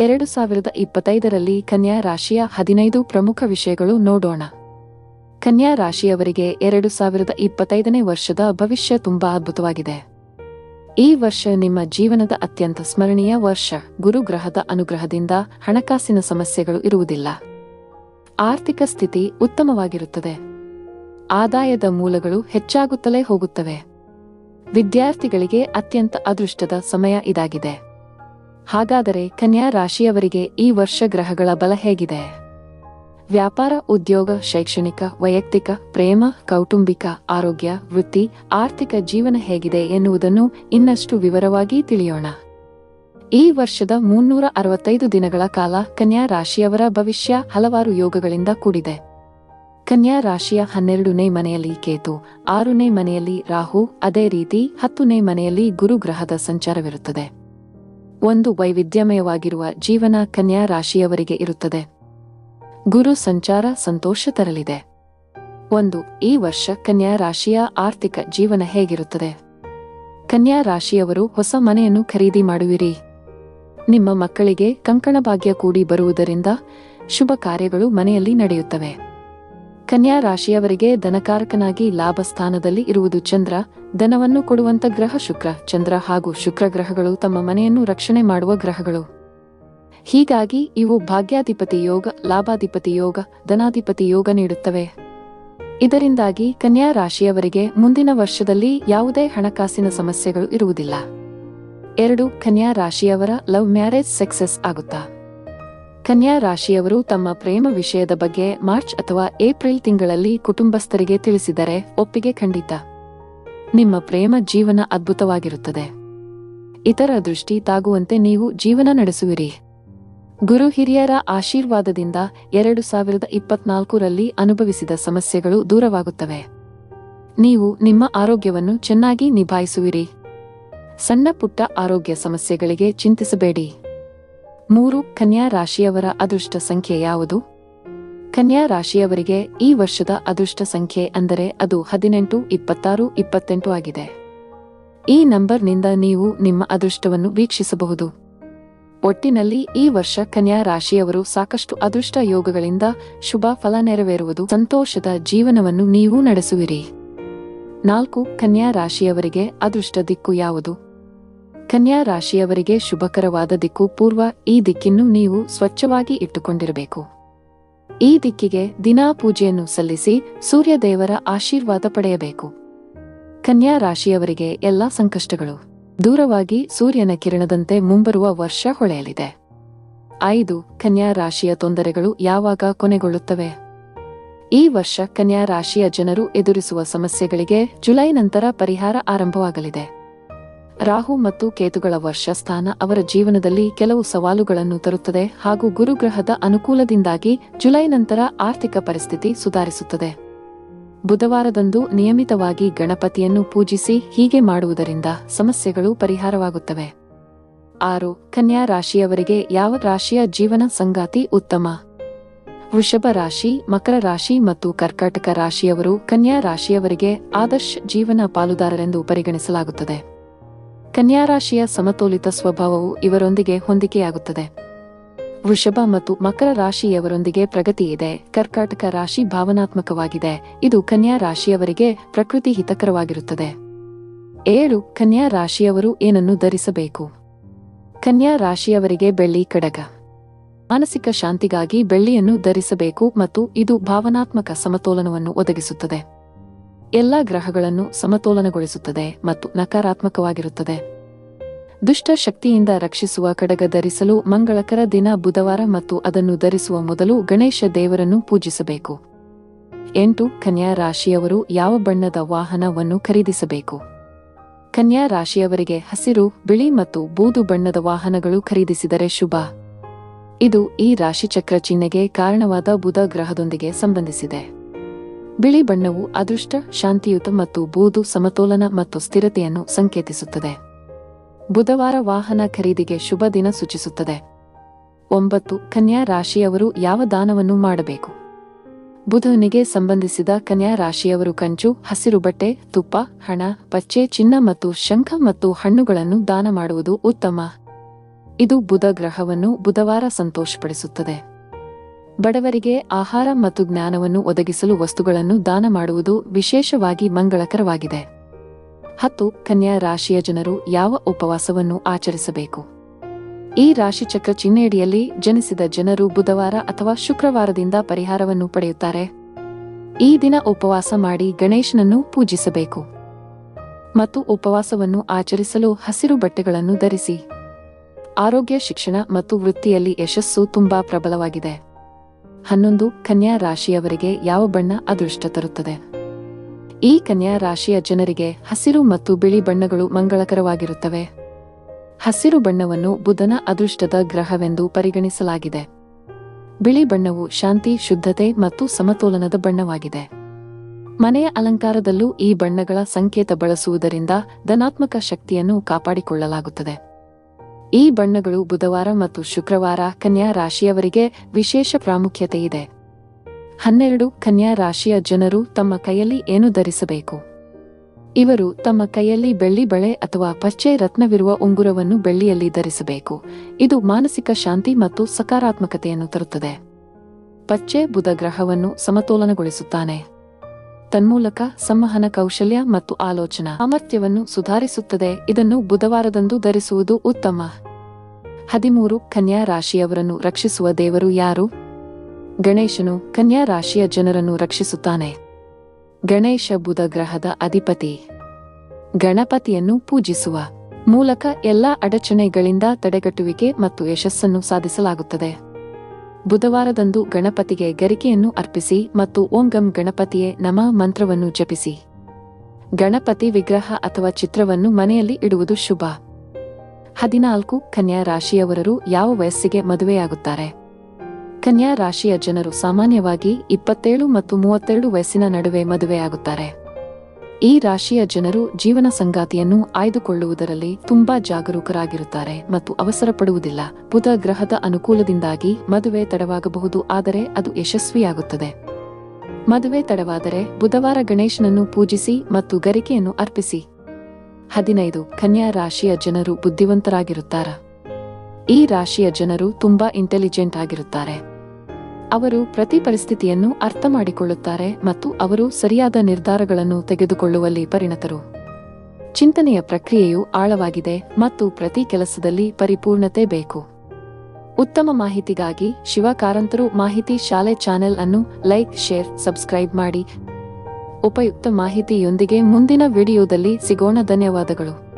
ಎರಡು ಸಾವಿರದ ಇಪ್ಪತ್ತೈದರಲ್ಲಿ ಕನ್ಯಾ ರಾಶಿಯ ಹದಿನೈದು ಪ್ರಮುಖ ವಿಷಯಗಳು ನೋಡೋಣ. ಕನ್ಯಾ ರಾಶಿಯವರಿಗೆ ಎರಡು ಸಾವಿರದ ಇಪ್ಪತ್ತೈದನೇ ವರ್ಷದ ಭವಿಷ್ಯ ತುಂಬಾ ಅದ್ಭುತವಾಗಿದೆ. ಈ ವರ್ಷ ನಿಮ್ಮ ಜೀವನದ ಅತ್ಯಂತ ಸ್ಮರಣೀಯ ವರ್ಷ. ಗುರುಗ್ರಹದ ಅನುಗ್ರಹದಿಂದ ಹಣಕಾಸಿನ ಸಮಸ್ಯೆಗಳು ಇರುವುದಿಲ್ಲ. ಆರ್ಥಿಕ ಸ್ಥಿತಿ ಉತ್ತಮವಾಗಿರುತ್ತದೆ. ಆದಾಯದ ಮೂಲಗಳು ಹೆಚ್ಚಾಗುತ್ತಲೇ ಹೋಗುತ್ತವೆ. ವಿದ್ಯಾರ್ಥಿಗಳಿಗೆ ಅತ್ಯಂತ ಅದೃಷ್ಟದ ಸಮಯ ಇದಾಗಿದೆ. ಹಾಗಾದರೆ ಕನ್ಯಾ ರಾಶಿಯವರಿಗೆ ಈ ವರ್ಷ ಗ್ರಹಗಳ ಬಲ ಹೇಗಿದೆ? ವ್ಯಾಪಾರ, ಉದ್ಯೋಗ, ಶೈಕ್ಷಣಿಕ, ವೈಯಕ್ತಿಕ, ಪ್ರೇಮ, ಕೌಟುಂಬಿಕ, ಆರೋಗ್ಯ, ವೃತ್ತಿ, ಆರ್ಥಿಕ ಜೀವನ ಹೇಗಿದೆ ಎನ್ನುವುದನ್ನು ಇನ್ನಷ್ಟು ವಿವರವಾಗಿ ತಿಳಿಯೋಣ. ಈ ವರ್ಷದ ಮುನ್ನೂರ ಅರವತ್ತೈದು ದಿನಗಳ ಕಾಲ ಕನ್ಯಾ ರಾಶಿಯವರ ಭವಿಷ್ಯ ಹಲವಾರು ಯೋಗಗಳಿಂದ ಕೂಡಿದೆ. ಕನ್ಯಾ ರಾಶಿಯ ಹನ್ನೆರಡನೇ ಮನೆಯಲ್ಲಿ ಕೇತು, ಆರನೇ ಮನೆಯಲ್ಲಿ ರಾಹು, ಅದೇ ರೀತಿ ಹತ್ತನೇ ಮನೆಯಲ್ಲಿ ಗುರುಗ್ರಹದ ಸಂಚಾರವಿರುತ್ತದೆ. ಒಂದು ವೈವಿಧ್ಯಮಯವಾಗಿರುವ ಜೀವನ ಕನ್ಯಾ ರಾಶಿಯವರಿಗೆ ಇರುತ್ತದೆ. ಗುರು ಸಂಚಾರ ಸಂತೋಷ ತರಲಿದೆ. ಒಂದು, ಈ ವರ್ಷ ಕನ್ಯಾ ರಾಶಿಯ ಆರ್ಥಿಕ ಜೀವನ ಹೇಗಿರುತ್ತದೆ? ಕನ್ಯಾ ರಾಶಿಯವರು ಹೊಸ ಮನೆಯನ್ನು ಖರೀದಿ ಮಾಡುವಿರಿ. ನಿಮ್ಮ ಮಕ್ಕಳಿಗೆ ಕಂಕಣ ಭಾಗ್ಯ ಕೂಡಿ ಬರುವುದರಿಂದ ಶುಭ ಕಾರ್ಯಗಳು ಮನೆಯಲ್ಲಿ ನಡೆಯುತ್ತವೆ. ಕನ್ಯಾ ರಾಶಿಯವರಿಗೆ ಧನಕಾರಕನಾಗಿ ಲಾಭ ಸ್ಥಾನದಲ್ಲಿ ಇರುವುದು ಚಂದ್ರ, ಧನವನ್ನು ಕೊಡುವಂತ ಗ್ರಹ ಶುಕ್ರ, ಚಂದ್ರ ಹಾಗೂ ಶುಕ್ರ ಗ್ರಹಗಳು ತಮ್ಮ ಮನೆಯನ್ನು ರಕ್ಷಣೆ ಮಾಡುವ ಗ್ರಹಗಳು. ಹೀಗಾಗಿ ಇವು ಭಾಗ್ಯಾಧಿಪತಿ ಯೋಗ, ಲಾಭಾಧಿಪತಿ ಯೋಗ, ಧನಾಧಿಪತಿ ಯೋಗ ನೀಡುತ್ತವೆ. ಇದರಿಂದಾಗಿ ಕನ್ಯಾ ರಾಶಿಯವರಿಗೆ ಮುಂದಿನ ವರ್ಷದಲ್ಲಿ ಯಾವುದೇ ಹಣಕಾಸಿನ ಸಮಸ್ಯೆಗಳು ಇರುವುದಿಲ್ಲ. ಎರಡು ಕನ್ಯಾ ರಾಶಿಯವರ ಲವ್ ಮ್ಯಾರೇಜ್ ಸಕ್ಸಸ್ ಆಗುತ್ತಾ? ಕನ್ಯಾ ರಾಶಿಯವರು ತಮ್ಮ ಪ್ರೇಮ ವಿಷಯದ ಬಗ್ಗೆ ಮಾರ್ಚ್ ಅಥವಾ ಏಪ್ರಿಲ್ ತಿಂಗಳಲ್ಲಿ ಕುಟುಂಬಸ್ಥರಿಗೆ ತಿಳಿಸಿದರೆ ಒಪ್ಪಿಗೆ ಖಂಡಿತ. ನಿಮ್ಮ ಪ್ರೇಮ ಜೀವನ ಅದ್ಭುತವಾಗಿರುತ್ತದೆ. ಇತರ ದೃಷ್ಟಿ ತಾಗುವಂತೆ ನೀವು ಜೀವನ ನಡೆಸುವಿರಿ. ಗುರು ಹಿರಿಯರ ಆಶೀರ್ವಾದದಿಂದ ಎರಡು ಸಾವಿರದ ಇಪ್ಪತ್ನಾಲ್ಕರಲ್ಲಿ ಅನುಭವಿಸಿದ ಸಮಸ್ಯೆಗಳು ದೂರವಾಗುತ್ತವೆ. ನೀವು ನಿಮ್ಮ ಆರೋಗ್ಯವನ್ನು ಚೆನ್ನಾಗಿ ನಿಭಾಯಿಸುವಿರಿ. ಸಣ್ಣ ಪುಟ್ಟ ಆರೋಗ್ಯ ಸಮಸ್ಯೆಗಳಿಗೆ ಚಿಂತಿಸಬೇಡಿ. ಮೂರು, ಕನ್ಯಾ ರಾಶಿಯವರ ಅದೃಷ್ಟ ಸಂಖ್ಯೆ ಯಾವುದು? ಕನ್ಯಾ ರಾಶಿಯವರಿಗೆ ಈ ವರ್ಷದ ಅದೃಷ್ಟ ಸಂಖ್ಯೆ ಅಂದರೆ ಅದು ಹದಿನೆಂಟು, ಇಪ್ಪತ್ತಾರು, ಇಪ್ಪತ್ತೆಂಟು ಆಗಿದೆ. ಈ ನಂಬರ್ನಿಂದ ನೀವು ನಿಮ್ಮ ಅದೃಷ್ಟವನ್ನು ವೀಕ್ಷಿಸಬಹುದು. ಒಟ್ಟಿನಲ್ಲಿ ಈ ವರ್ಷ ಕನ್ಯಾ ರಾಶಿಯವರು ಸಾಕಷ್ಟು ಅದೃಷ್ಟ ಯೋಗಗಳಿಂದ ಶುಭ ಫಲ ನೆರವೇರುವುದು ಸಂತೋಷದ ಜೀವನವನ್ನು ನೀವು ನಡೆಸುವಿರಿ. ನಾಲ್ಕು, ಕನ್ಯಾ ರಾಶಿಯವರಿಗೆ ಅದೃಷ್ಟ ದಿಕ್ಕು ಯಾವುದು? ಕನ್ಯಾ ರಾಶಿಯವರಿಗೆ ಶುಭಕರವಾದ ದಿಕ್ಕು ಪೂರ್ವ ಈ ದಿಕ್ಕಿನ್ನು ನೀವು ಸ್ವಚ್ಛವಾಗಿ ಇಟ್ಟುಕೊಂಡಿರಬೇಕು. ಈ ದಿಕ್ಕಿಗೆ ದಿನಾ ಪೂಜೆಯನ್ನು ಸಲ್ಲಿಸಿ ಸೂರ್ಯದೇವರ ಆಶೀರ್ವಾದ ಪಡೆಯಬೇಕು. ಕನ್ಯಾ ರಾಶಿಯವರಿಗೆ ಎಲ್ಲಾ ಸಂಕಷ್ಟಗಳು. ದೂರವಾಗಿ ಸೂರ್ಯನ ಕಿರಣದಂತೆ ಮುಂಬರುವ ವರ್ಷ ಹೊಳೆಯಲಿದೆ. ಐದು, ಕನ್ಯಾ ರಾಶಿಯ ತೊಂದರೆಗಳು ಯಾವಾಗ ಕೊನೆಗೊಳ್ಳುತ್ತವೆ? ಈ ವರ್ಷ ಕನ್ಯಾ ರಾಶಿಯ ಜನರು ಎದುರಿಸುವ ಸಮಸ್ಯೆಗಳಿಗೆ ಜುಲೈ ನಂತರ ಪರಿಹಾರ ಆರಂಭವಾಗಲಿದೆ. ರಾಹು ಮತ್ತು ಕೇತುಗಳ ವರ್ಷ ಸ್ಥಾನ ಅವರ ಜೀವನದಲ್ಲಿ ಕೆಲವು ಸವಾಲುಗಳನ್ನು ತರುತ್ತದೆ ಹಾಗೂ ಗುರುಗ್ರಹದ ಅನುಕೂಲದಿಂದಾಗಿ ಜುಲೈ ನಂತರ ಆರ್ಥಿಕ ಪರಿಸ್ಥಿತಿ ಸುಧಾರಿಸುತ್ತದೆ. ಬುಧವಾರದಂದು ನಿಯಮಿತವಾಗಿ ಗಣಪತಿಯನ್ನು ಪೂಜಿಸಿ ಹೀಗೆ ಮಾಡುವುದರಿಂದ ಸಮಸ್ಯೆಗಳು ಪರಿಹಾರವಾಗುತ್ತವೆ. ಆರು, ಕನ್ಯಾ ರಾಶಿಯವರಿಗೆ ಯಾವ ರಾಶಿಯ ಜೀವನ ಸಂಗಾತಿ ಉತ್ತಮ? ವೃಷಭ ರಾಶಿ, ಮಕರ ರಾಶಿ ಮತ್ತು ಕರ್ಕಾಟಕ ರಾಶಿಯವರು ಕನ್ಯಾ ರಾಶಿಯವರಿಗೆ ಆದರ್ಶ ಜೀವನ ಪಾಲುದಾರರೆಂದು ಪರಿಗಣಿಸಲಾಗುತ್ತದೆ. ಕನ್ಯಾ ರಾಶಿಯ ಸಮತೋಲಿತ ಸ್ವಭಾವವು ಇವರೊಂದಿಗೆ ಹೊಂದಿಕೆಯಾಗುತ್ತದೆ. ವೃಷಭ ಮತ್ತು ಮಕರ ರಾಶಿಯವರೊಂದಿಗೆ ಪ್ರಗತಿ ಇದೆ. ಕರ್ಕಾಟಕ ರಾಶಿ ಭಾವನಾತ್ಮಕವಾಗಿದೆ. ಇದು ಕನ್ಯಾ ರಾಶಿಯವರಿಗೆ ಪ್ರಕೃತಿ ಹಿತಕರವಾಗಿರುತ್ತದೆ. ಏಳು, ಕನ್ಯಾ ರಾಶಿಯವರು ಏನನ್ನು ಧರಿಸಬೇಕು? ಕನ್ಯಾ ರಾಶಿಯವರಿಗೆ ಬೆಳ್ಳಿ ಕಡಗ. ಮಾನಸಿಕ ಶಾಂತಿಗಾಗಿ ಬೆಳ್ಳಿಯನ್ನು ಧರಿಸಬೇಕು ಮತ್ತು ಇದು ಭಾವನಾತ್ಮಕ ಸಮತೋಲನವನ್ನು ಒದಗಿಸುತ್ತದೆ. ಎಲ್ಲಾ ಗ್ರಹಗಳನ್ನು ಸಮತೋಲನಗೊಳಿಸುತ್ತದೆ ಮತ್ತು ನಕಾರಾತ್ಮಕವಾಗಿರುತ್ತದೆ. ದುಷ್ಟ ಶಕ್ತಿಯಿಂದ ರಕ್ಷಿಸುವ, ಕಡಗ ಧರಿಸಲು ಮಂಗಳಕರ ದಿನ ಬುಧವಾರ ಮತ್ತು ಅದನ್ನು ಧರಿಸುವ ಮೊದಲು ಗಣೇಶ ದೇವರನ್ನು ಪೂಜಿಸಬೇಕು. ಎಂಟು, ಕನ್ಯಾ ರಾಶಿಯವರು ಯಾವ ಬಣ್ಣದ ವಾಹನವನ್ನು ಖರೀದಿಸಬೇಕು? ಕನ್ಯಾ ರಾಶಿಯವರಿಗೆ ಹಸಿರು, ಬಿಳಿ ಮತ್ತು ಬೂದು ಬಣ್ಣದ ವಾಹನಗಳು ಖರೀದಿಸಿದರೆ ಶುಭ. ಇದು ಈ ರಾಶಿಚಕ್ರ ಚಿಹ್ನೆಗೆ ಕಾರಣವಾದ ಬುಧ ಗ್ರಹದೊಂದಿಗೆ ಸಂಬಂಧಿಸಿದೆ. ಬಿಳಿ ಬಣ್ಣವು ಅದೃಷ್ಟ, ಶಾಂತಿಯುತ ಮತ್ತು ಬೂದು, ಸಮತೋಲನ ಮತ್ತು ಸ್ಥಿರತೆಯನ್ನು ಸಂಕೇತಿಸುತ್ತದೆ. ಬುಧವಾರ ವಾಹನ ಖರೀದಿಗೆ ಶುಭ ದಿನ ಸೂಚಿಸುತ್ತದೆ. ಒಂಬತ್ತು, ಕನ್ಯಾ ರಾಶಿಯವರು ಯಾವ ದಾನವನ್ನು ಮಾಡಬೇಕು? ಬುಧನಿಗೆ ಸಂಬಂಧಿಸಿದ ಕನ್ಯಾ ರಾಶಿಯವರು ಕಂಚು, ಹಸಿರು ಬಟ್ಟೆ, ತುಪ್ಪ, ಹಣ, ಪಚ್ಚೆ, ಚಿನ್ನ ಮತ್ತು ಶಂಖ ಮತ್ತು ಹಣ್ಣುಗಳನ್ನು ದಾನ ಮಾಡುವುದು ಉತ್ತಮ. ಇದು ಬುಧ ಗ್ರಹವನ್ನು ಬುಧವಾರ ಸಂತೋಷಪಡಿಸುತ್ತದೆ. ಬಡವರಿಗೆ ಆಹಾರ ಮತ್ತು ಜ್ಞಾನವನ್ನು ಒದಗಿಸಲು ವಸ್ತುಗಳನ್ನು ದಾನ ಮಾಡುವುದು ವಿಶೇಷವಾಗಿ ಮಂಗಳಕರವಾಗಿದೆ. ಹತ್ತು, ಕನ್ಯಾ ರಾಶಿಯ ಜನರು ಯಾವ ಉಪವಾಸವನ್ನು ಆಚರಿಸಬೇಕು? ಈ ರಾಶಿಚಕ್ರ ಚಿಹ್ನೆಯಡಿಯಲ್ಲಿ ಜನಿಸಿದ ಜನರು ಬುಧವಾರ ಅಥವಾ ಶುಕ್ರವಾರದಿಂದ ಪರಿಹಾರವನ್ನು ಪಡೆಯುತ್ತಾರೆ. ಈ ದಿನ ಉಪವಾಸ ಮಾಡಿ ಗಣೇಶನನ್ನು ಪೂಜಿಸಬೇಕು. ಮತ್ತು ಉಪವಾಸವನ್ನು ಆಚರಿಸಲು ಹಸಿರು ಬಟ್ಟೆಗಳನ್ನು ಧರಿಸಿ. ಆರೋಗ್ಯ, ಶಿಕ್ಷಣ ಮತ್ತು ವೃತ್ತಿಯಲ್ಲಿ ಯಶಸ್ಸು ತುಂಬಾ ಪ್ರಬಲವಾಗಿದೆ. ಹನ್ನೊಂದು ಕನ್ಯಾ ರಾಶಿಯವರಿಗೆ ಯಾವ ಬಣ್ಣ ಅದೃಷ್ಟ ತರುತ್ತದೆ? ಈ ಕನ್ಯಾ ರಾಶಿಯ ಜನರಿಗೆ ಹಸಿರು ಮತ್ತು ಬಿಳಿ ಬಣ್ಣಗಳು ಮಂಗಳಕರವಾಗಿರುತ್ತವೆ. ಹಸಿರು ಬಣ್ಣವನ್ನು ಬುಧನ ಅದೃಷ್ಟದ ಗ್ರಹವೆಂದು ಪರಿಗಣಿಸಲಾಗಿದೆ. ಬಿಳಿ ಬಣ್ಣವು ಶಾಂತಿ, ಶುದ್ಧತೆ ಮತ್ತು ಸಮತೋಲನದ ಬಣ್ಣವಾಗಿದೆ. ಮನೆಯ ಅಲಂಕಾರದಲ್ಲೂ ಈ ಬಣ್ಣಗಳ ಸಂಕೇತ ಬಳಸುವುದರಿಂದ ಧನಾತ್ಮಕ ಶಕ್ತಿಯನ್ನು ಕಾಪಾಡಿಕೊಳ್ಳಲಾಗುತ್ತದೆ. ಈ ಬಣ್ಣಗಳು ಬುಧವಾರ ಮತ್ತು ಶುಕ್ರವಾರ ಕನ್ಯಾ ರಾಶಿಯವರಿಗೆ ವಿಶೇಷ ಪ್ರಾಮುಖ್ಯತೆ ಇದೆ ಹನ್ನೆರಡು, ಕನ್ಯಾ ರಾಶಿಯ ಜನರು ತಮ್ಮ ಕೈಯಲ್ಲಿ ಏನು ಧರಿಸಬೇಕು? ಇವರು ತಮ್ಮ ಕೈಯಲ್ಲಿ ಬೆಳ್ಳಿ ಬಳೆ ಅಥವಾ ಪಚ್ಚೆ ರತ್ನವಿರುವ ಉಂಗುರವನ್ನು ಬೆಳ್ಳಿಯಲ್ಲಿ ಧರಿಸಬೇಕು. ಇದು ಮಾನಸಿಕ ಶಾಂತಿ ಮತ್ತು ಸಕಾರಾತ್ಮಕತೆಯನ್ನು ತರುತ್ತದೆ. ಪಚ್ಚೆ ಬುಧ ಗ್ರಹವನ್ನು ಸಮತೋಲನಗೊಳಿಸುತ್ತಾನೆ. ತನ್ಮೂಲಕ, ಸಂವಹನ ಕೌಶಲ್ಯ ಮತ್ತು ಆಲೋಚನಾ ಸಾಮರ್ಥ್ಯವನ್ನು ಸುಧಾರಿಸುತ್ತದೆ. ಇದನ್ನು ಬುಧವಾರದಂದು ಧರಿಸುವುದು ಉತ್ತಮ. ಹದಿಮೂರು, ಕನ್ಯಾ ರಾಶಿಯವರನ್ನು ರಕ್ಷಿಸುವ ದೇವರು ಯಾರು? ಗಣೇಶನು ಕನ್ಯಾ ರಾಶಿಯ ಜನರನ್ನು ರಕ್ಷಿಸುತ್ತಾನೆ. ಗಣೇಶ ಬುಧ ಗ್ರಹದ ಅಧಿಪತಿ. ಗಣಪತಿಯನ್ನು ಪೂಜಿಸುವ ಮೂಲಕ ಎಲ್ಲಾ ಅಡಚಣೆಗಳಿಂದ ತಡೆಗಟ್ಟುವಿಕೆ ಮತ್ತು ಯಶಸ್ಸನ್ನು ಸಾಧಿಸಲಾಗುತ್ತದೆ. ಬುಧವಾರದಂದು ಗಣಪತಿಗೆ ಗರಿಕೆಯನ್ನು ಅರ್ಪಿಸಿ ಮತ್ತು ಓಂ ಗಂ ಗಣಪತಿಯೇ ನಮ ಮಂತ್ರವನ್ನು ಜಪಿಸಿ. ಗಣಪತಿ ವಿಗ್ರಹ ಅಥವಾ ಚಿತ್ರವನ್ನು ಮನೆಯಲ್ಲಿ ಇಡುವುದು ಶುಭ. ಹದಿನಾಲ್ಕು, ಕನ್ಯಾ ರಾಶಿಯವರರು ಯಾವ ವಯಸ್ಸಿಗೆ ಮದುವೆಯಾಗುತ್ತಾರೆ? ಕನ್ಯಾ ರಾಶಿಯ ಜನರು ಸಾಮಾನ್ಯವಾಗಿ ಇಪ್ಪತ್ತೇಳು ಮತ್ತು ಮೂವತ್ತೆರಡು ವಯಸ್ಸಿನ ನಡುವೆ ಮದುವೆಯಾಗುತ್ತಾರೆ. ಈ ರಾಶಿಯ ಜನರು ಜೀವನ ಸಂಗಾತಿಯನ್ನು ಆಯ್ದುಕೊಳ್ಳುವುದರಲ್ಲಿ ತುಂಬಾ ಜಾಗರೂಕರಾಗಿರುತ್ತಾರೆ ಮತ್ತು ಅವಸರ ಪಡುವುದಿಲ್ಲ ಬುಧ ಗ್ರಹದ ಅನುಕೂಲದಿಂದಾಗಿ ಮದುವೆ ತಡವಾಗಬಹುದು, ಆದರೆ ಅದು ಯಶಸ್ವಿಯಾಗುತ್ತದೆ. ಮದುವೆ ತಡವಾದರೆ ಬುಧವಾರ ಗಣೇಶನನ್ನು ಪೂಜಿಸಿ ಮತ್ತು ಗರಿಕೆಯನ್ನು ಅರ್ಪಿಸಿ. ಹದಿನೈದು, ಕನ್ಯಾ ರಾಶಿಯ ಜನರು ಬುದ್ಧಿವಂತರಾಗಿರುತ್ತಾರೆ? ಈ ರಾಶಿಯ ಜನರು ತುಂಬಾ ಇಂಟೆಲಿಜೆಂಟ್ ಆಗಿರುತ್ತಾರೆ. ಅವರು ಪ್ರತಿ ಪರಿಸ್ಥಿತಿಯನ್ನು ಅರ್ಥ ಮಾಡಿಕೊಳ್ಳುತ್ತಾರೆ ಮತ್ತು ಅವರು ಸರಿಯಾದ ನಿರ್ಧಾರಗಳನ್ನು ತೆಗೆದುಕೊಳ್ಳುವಲ್ಲಿ ಪರಿಣತರು. ಚಿಂತನೆಯ ಪ್ರಕ್ರಿಯೆಯು ಆಳವಾಗಿದೆ ಮತ್ತು ಪ್ರತಿ ಕೆಲಸದಲ್ಲಿ ಪರಿಪೂರ್ಣತೆ ಬೇಕು. ಉತ್ತಮ ಮಾಹಿತಿಗಾಗಿ ಶಿವ ಕಾರಂತರು ಮಾಹಿತಿ ಶಾಲೆ ಚಾನೆಲ್ ಅನ್ನು ಲೈಕ್, ಶೇರ್, ಸಬ್ಸ್ಕ್ರೈಬ್ ಮಾಡಿ. ಉಪಯುಕ್ತ ಮಾಹಿತಿಯೊಂದಿಗೆ ಮುಂದಿನ ವಿಡಿಯೋದಲ್ಲಿ ಸಿಗೋಣ. ಧನ್ಯವಾದಗಳು.